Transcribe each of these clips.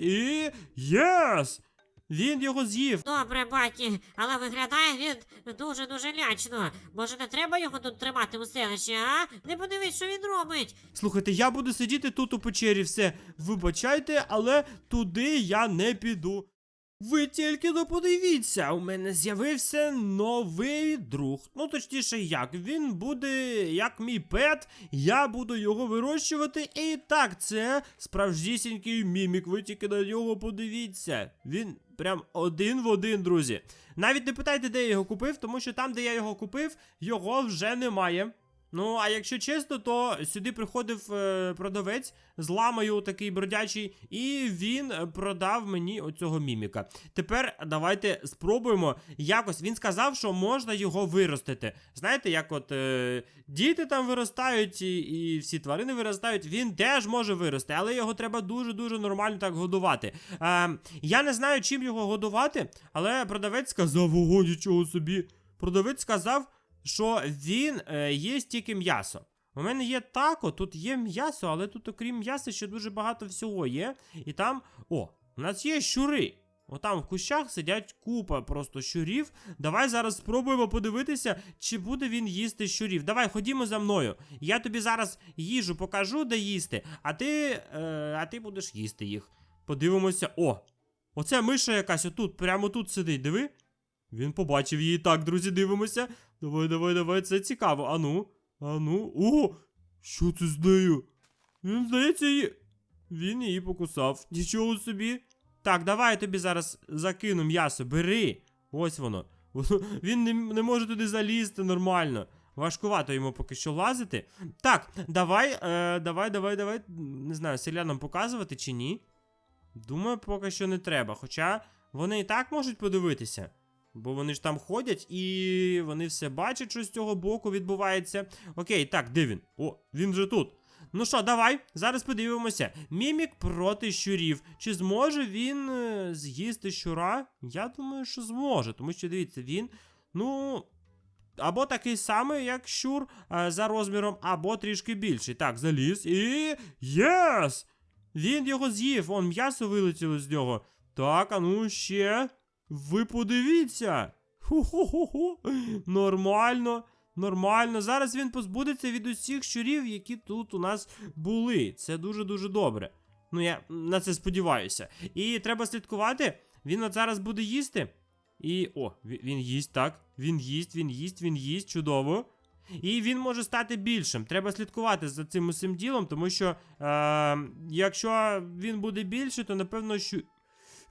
І. Єс! Він його з'їв. Добре, баті, але виглядає він дуже-дуже лячно. Може, не треба його тут тримати у селищі, а? Не подивись, що він робить. Слухайте, я буду сидіти тут у печері, все. Вибачайте, але туди я не піду. Ви тільки но подивіться, у мене з'явився новий друг. Ну, точніше, як він буде як мій пет, я буду його вирощувати. І так, це справжнісінький мімік. Ви тільки на нього подивіться. Він прям один в один, друзі. Навіть не питайте, де я його купив, тому що там, де я його купив, його вже немає. Ну, а якщо чесно, то сюди приходив е, продавець з ламою такий бродячий, і він продав мені оцього міміка. Тепер давайте спробуємо якось. Він сказав, що можна його виростити. Знаєте, як от е, діти там виростають, і, і всі тварини виростають, він теж може вирости, але його треба дуже-дуже нормально так годувати. Е, я не знаю, чим його годувати, але продавець сказав, ого, нічого собі. Продавець сказав що він е, їсть тільки м'ясо. У мене є тако, тут є м'ясо, але тут, окрім м'яса, ще дуже багато всього є. І там. О, у нас є щури. Отам в кущах сидять купа просто щурів. Давай зараз спробуємо подивитися, чи буде він їсти щурів. Давай, ходімо за мною. Я тобі зараз їжу покажу, де їсти, а ти. Е, а ти будеш їсти їх. Подивимося. О! Оце миша якась отут, прямо тут сидить, диви. Він побачив її. Так, друзі, дивимося. Давай, давай, давай, це цікаво. Ану, ану. О! Що це з нею? Він, здається, її. Він її покусав. Нічого собі. Так, давай я тобі зараз закину м'ясо. Бери. Ось воно. Він не, не може туди залізти нормально. Важкувато йому поки що лазити. Так, давай, е, давай, давай, давай. Не знаю, селянам показувати чи ні. Думаю, поки що не треба. Хоча вони і так можуть подивитися. Бо вони ж там ходять і вони все бачать, що з цього боку відбувається. Окей, так, де він? О, він вже тут. Ну що, давай, зараз подивимося. Мімік проти щурів. Чи зможе він е, з'їсти щура? Я думаю, що зможе, тому що дивіться, він, ну. Або такий самий, як щур е, за розміром, або трішки більший. Так, заліз і. Єс! Він його з'їв, он м'ясо вилетіло з нього. Так, а ну ще. Ви подивіться. Хо-хо-хо-хо. Нормально, нормально. Зараз він позбудеться від усіх щурів, які тут у нас були. Це дуже-дуже добре. Ну, я на це сподіваюся. І треба слідкувати. Він от зараз буде їсти. І. О, він їсть, так. Він їсть, він їсть, він їсть, чудово. І він може стати більшим. Треба слідкувати за цим усім ділом, тому що е, якщо він буде більше, то напевно, що.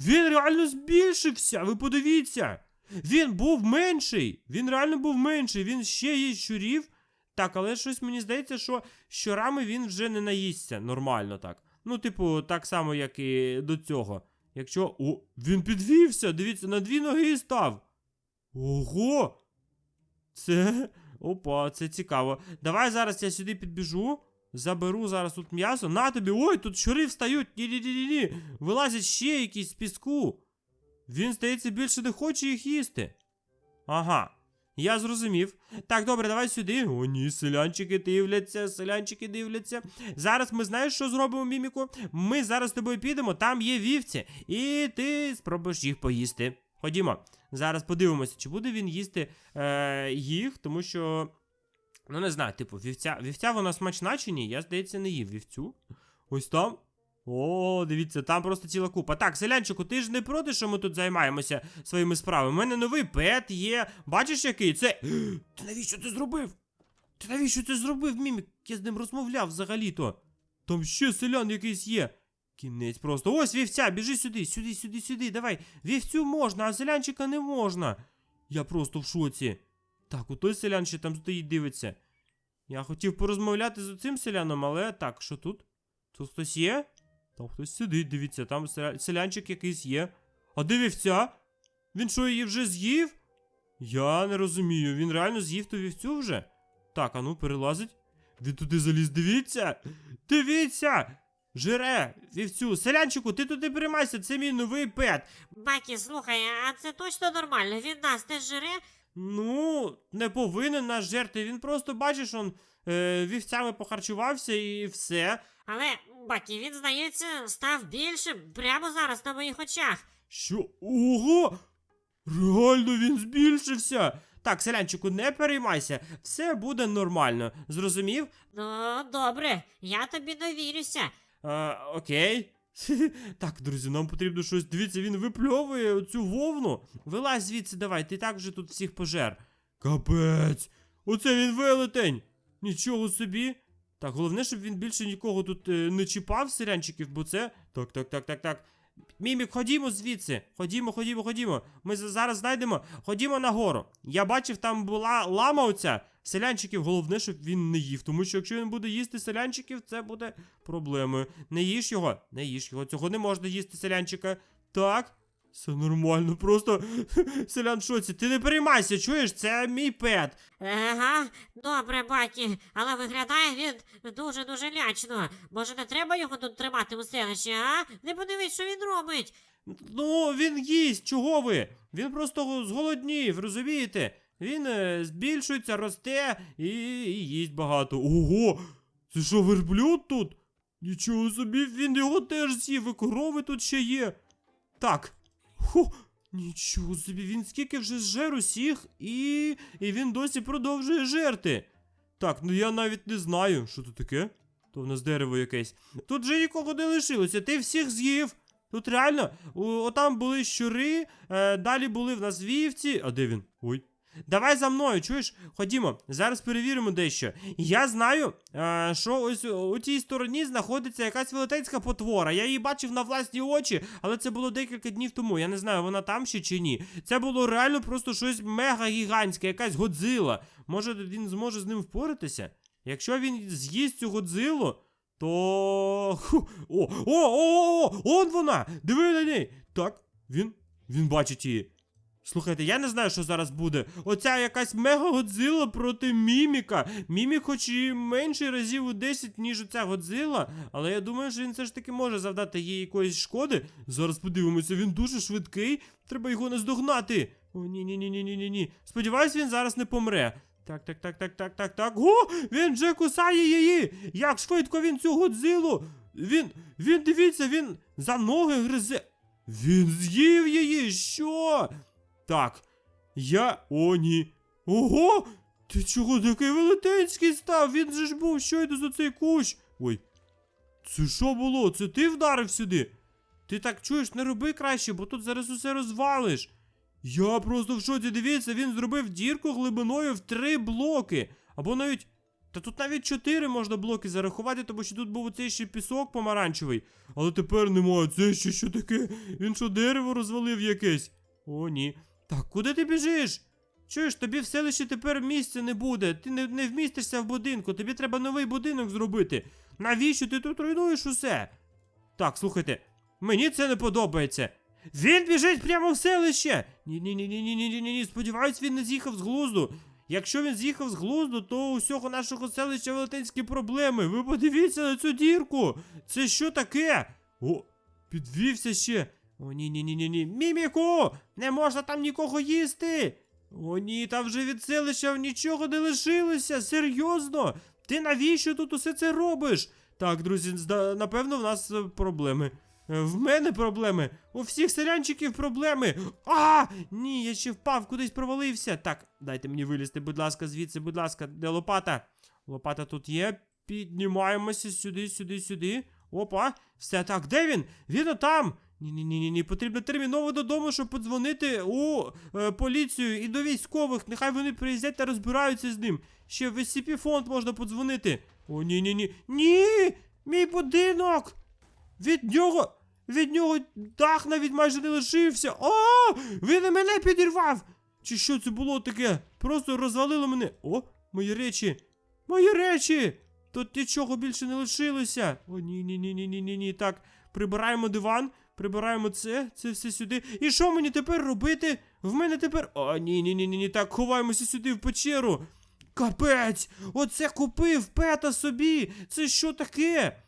Він реально збільшився, ви подивіться. Він був менший. Він реально був менший. Він ще їсть щурів. Так, але щось мені здається, що щурами він вже не наїсться нормально так. Ну, типу, так само, як і до цього. Якщо. О, він підвівся, дивіться, на дві ноги став. Ого! Це. Опа, це цікаво. Давай зараз я сюди підбіжу. Заберу зараз тут м'ясо. На тобі. Ой, тут щури встають. Ні-ні-ні-ні. Вилазять ще якісь з піску. Він, здається, більше не хоче їх їсти. Ага. Я зрозумів. Так, добре, давай сюди. О, ні, селянчики дивляться, селянчики дивляться. Зараз ми знаєш, що зробимо, міміку? Ми зараз з тобою підемо, там є вівці, і ти спробуєш їх поїсти. Ходімо. Зараз подивимося, чи буде він їсти е, їх, тому що. Ну, не знаю, типу, вівця. Вівця вона смачна чи ні? Я, здається, не їв вівцю. Ось там. О, дивіться, там просто ціла купа. Так, селянчику, ти ж не проти, що ми тут займаємося своїми справами. У мене новий пет є. Бачиш, який? Це. Ти навіщо це зробив? Ти навіщо це зробив, Мімік? Я з ним розмовляв взагалі-то. Там ще селян якийсь є. Кінець просто. Ось вівця, біжи сюди, сюди, сюди, сюди. Давай. Вівцю можна, а селянчика не можна. Я просто в шоці. Так, отой селян ще там стоїть, дивиться. Я хотів порозмовляти з цим селяном, але так, що тут? Тут хтось є? Там хтось сидить, дивіться, там селя- селянчик якийсь є. А де вівця? Він що, її вже з'їв? Я не розумію, він реально з'їв ту вівцю вже? Так, а ну перелазить. Він туди заліз, дивіться! Дивіться! Жире, вівцю, селянчику, ти туди приймайся, це мій новий пет. Бакі, слухай, а це точно нормально? Він нас не жре? Ну, не повинен нас жерти. Він просто, бачиш, он е, вівцями похарчувався і все. Але, Бакі, він, здається, став більшим прямо зараз на моїх очах. Що? Ого! Реально він збільшився. Так, селянчику, не переймайся, все буде нормально. Зрозумів? Ну, добре, я тобі довірюся. А, окей. Так, друзі, нам потрібно щось. Дивіться, він випльовує цю вовну. Вилазь звідси, давай, ти так вже тут всіх пожер. Капець! Оце він велетень! Нічого собі. Так, головне, щоб він більше нікого тут е, не чіпав, сирянчиків, бо це. Так, так, так, так, так. Мімік, ходімо звідси. Ходімо, ходімо, ходімо. Ми зараз знайдемо. Ходімо нагору. Я бачив, там була лама оця. Селянчиків, головне, щоб він не їв. Тому що якщо він буде їсти селянчиків, це буде проблемою. Не їж його, не їж його. Цього не можна їсти селянчика. Так. Все нормально, просто селян шоці. Ти не переймайся, чуєш? Це мій пет. Ага, добре, Бакі, але виглядає він дуже-дуже лячно. Може, не треба його тут тримати у селищі, а? Не подивись, що він робить. Ну, він їсть, чого ви? Він просто зголоднів, розумієте? Він е, збільшується, росте і, і їсть багато. Ого! Це що, верблюд тут? Нічого собі, він його теж з'їв, і корови тут ще є. Так. Хо, нічого собі, він скільки вже зжер усіх, і, і він досі продовжує жерти. Так, ну я навіть не знаю, що це таке. То в нас дерево якесь. Тут же нікого не лишилося, ти всіх з'їв. Тут реально, отам були щури, е, далі були в нас вівці. А де він? Ой. Давай за мною, чуєш? Ходімо, зараз перевіримо дещо. Я знаю, е, що ось у тій стороні знаходиться якась велетенська потвора. Я її бачив на власні очі, але це було декілька днів тому. Я не знаю, вона там ще чи ні. Це було реально просто щось мега гігантське, якась годзила. Може він зможе з ним впоратися? Якщо він з'їсть цю годзилу, то. Ху. О, о, о, о, он вона! Диви на неї! Так, він. Він бачить її. Слухайте, я не знаю, що зараз буде. Оця якась мега Годзила проти Міміка. Мімік хоч і менший разів у 10, ніж оця Годзила, але я думаю, що він все ж таки може завдати їй якоїсь шкоди. Зараз подивимося, він дуже швидкий. Треба його наздогнати. О, ні, ні, ні, ні, ні, ні, ні. Сподіваюсь, він зараз не помре. Так, так, так, так, так, так, так. О, він вже кусає її! Як швидко він цю Годзилу! Він, він, дивіться, він за ноги гризе. Він з'їв її, що? Так, я. О, ні. Ого! Ти чого такий велетенський став? Він же ж був щойно за цей кущ. Ой. Це що було? Це ти вдарив сюди? Ти так чуєш, не роби краще, бо тут зараз усе розвалиш. Я просто в шоці, дивіться, він зробив дірку глибиною в три блоки. Або навіть. Та тут навіть чотири можна блоки зарахувати, тому що тут був оцей ще пісок помаранчевий. Але тепер немає. Це ще що таке? Він що дерево розвалив якесь? О, ні. Так, куди ти біжиш? Чуєш, тобі в селищі тепер місця не буде. Ти не, не вмістишся в будинку, тобі треба новий будинок зробити. Навіщо ти тут руйнуєш усе? Так, слухайте, мені це не подобається. Він біжить прямо в селище. Ні, ні, ні, ні, ні, ні, ні, ні. Сподіваюсь, він не з'їхав з глузду. Якщо він з'їхав з глузду, то у всього нашого селища велетенські проблеми. Ви подивіться на цю дірку. Це що таке? О, підвівся ще. О, ні, ні, ні, ні, ні. Міміку! Не можна там нікого їсти. О, ні, там вже від селища нічого не лишилося. Серйозно? Ти навіщо тут усе це робиш? Так, друзі, напевно, в нас е, проблеми. Е, В мене проблеми. У всіх селянчиків проблеми. А! Ні, я ще впав, кудись провалився. Так, дайте мені вилізти, будь ласка, звідси, будь ласка, де лопата? Лопата тут є. Піднімаємося сюди, сюди, сюди. Опа, все так, де він? Він отам. Ні, ні. Потрібно терміново додому, щоб подзвонити у е, поліцію і до військових. Нехай вони приїздять та розбираються з ним. Ще в SCP фонд можна подзвонити. О, ні, ні, ні. Ні! Мій будинок! Від нього. Від нього дах навіть майже не лишився. О! Він і мене підірвав! Чи що це було таке? Просто розвалило мене. О, мої речі! Мої речі! Тут нічого більше не лишилося. О, ні, ні, ні, ні, ні, ні, ні. Так, прибираємо диван, прибираємо це, це все сюди. І що мені тепер робити? В мене тепер. О, ні, ні, ні, ні, ні. Так, ховаємося сюди в печеру. Капець! Оце купив пета собі! Це що таке?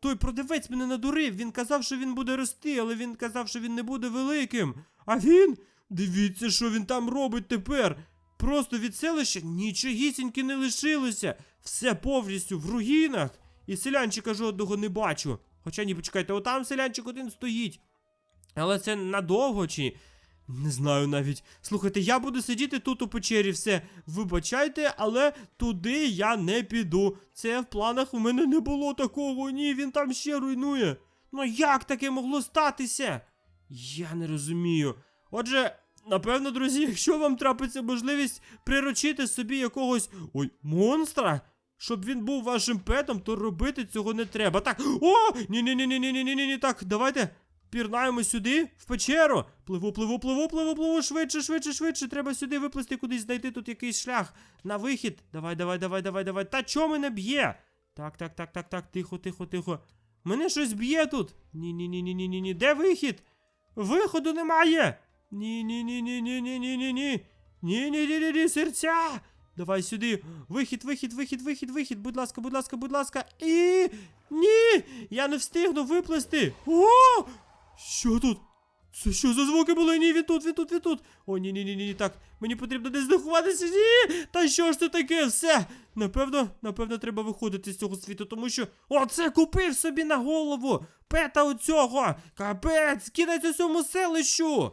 Той продавець мене надурив. Він казав, що він буде рости, але він казав, що він не буде великим. А він. Дивіться, що він там робить тепер. Просто від селища нічогісіньки не лишилося. Все повністю в руїнах. І селянчика жодного не бачу. Хоча ні, почекайте, отам селянчик один стоїть. Але це надовго чи. Не знаю навіть. Слухайте, я буду сидіти тут у печері, все. Вибачайте, але туди я не піду. Це в планах у мене не було такого. Ні, він там ще руйнує. Ну як таке могло статися? Я не розумію. Отже, напевно, друзі, якщо вам трапиться можливість приручити собі якогось ой, монстра, щоб він був вашим петом, то робити цього не треба. Так. О! Ні-ні-ні-ні-ні-ні-ні-ні. Так, давайте пірнаємо сюди, в печеру. Пливу, пливу, пливу, пливу, пливу. Швидше, швидше, швидше. Треба сюди виплисти, кудись знайти тут якийсь шлях. На вихід. Давай, давай, давай, давай, давай. Та чому мене б'є? Так, так, так, так, так, тихо, тихо, тихо. Мене щось б'є тут. Ні-ні-ні-ні-ні-ні. Де вихід? Виходу немає. Ні-ні-ні-ні-ні-ні-ні-ні. Ні-ні-ні-ні-ні. Серця. Давай сюди. Вихід, вихід, вихід, вихід, вихід. Будь ласка, будь ласка, будь ласка. І. Ні! Я не встигну виплести. О! Що тут? Це що за звуки були? Ні, він тут, він тут, він тут. О, ні, ні, ні, ні, так. Мені потрібно десь заховатися. Ні! Та що ж це таке? Все. Напевно, напевно, треба виходити з цього світу, тому що. О, це купив собі на голову! Пета оцього! Капець! Кінець усьому селищу!